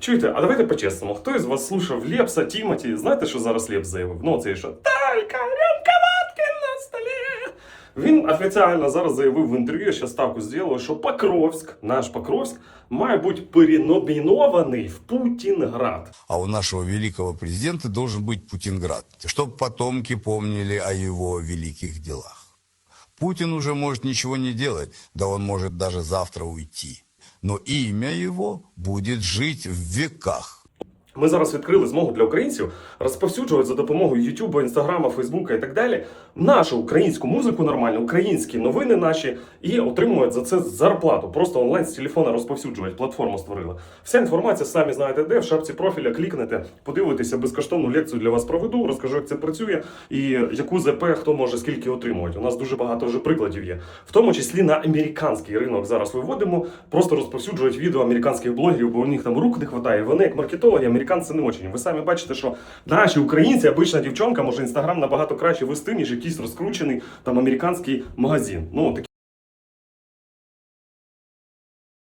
Чуєте, а давайте по-чесному. Хто із вас слушав Лепса, Тімоті? Знаєте, що зараз Лепс заявив? Ну, це що Талька, рюмка водки на столі. Він офіційно зараз заявив в інтерв'ю, я ще ставку зробив, що Покровськ, наш Покровськ, має бути переномінований в Путінград. А у нашего великого президента должен быть Путинград, чтобы потомки помнили о его великих делах. Путин уже может ничего не делать, да он может даже завтра уйти. Но имя его будет жить в веках. Ми зараз відкрили змогу для українців розповсюджувати за допомогою Ютуба, Інстаграма, Фейсбука і так далі нашу українську музику нормально, українські новини наші і отримують за це зарплату. Просто онлайн з телефона розповсюджувати. Платформу створили. Вся інформація самі знаєте, де в шапці профіля клікнете, подивитеся безкоштовну лекцію для вас проведу, розкажу, як це працює і яку ЗП хто може скільки отримувати. У нас дуже багато вже прикладів є, в тому числі на американський ринок зараз виводимо, просто розповсюджують відео американських блогерів, бо у них там рук не вистачає. Вони як маркетологи, американці не очень. Ви самі бачите, що наші українці, обична дівчонка, може інстаграм набагато краще вести, ніж якийсь розкручений там американський магазин. Ну такі.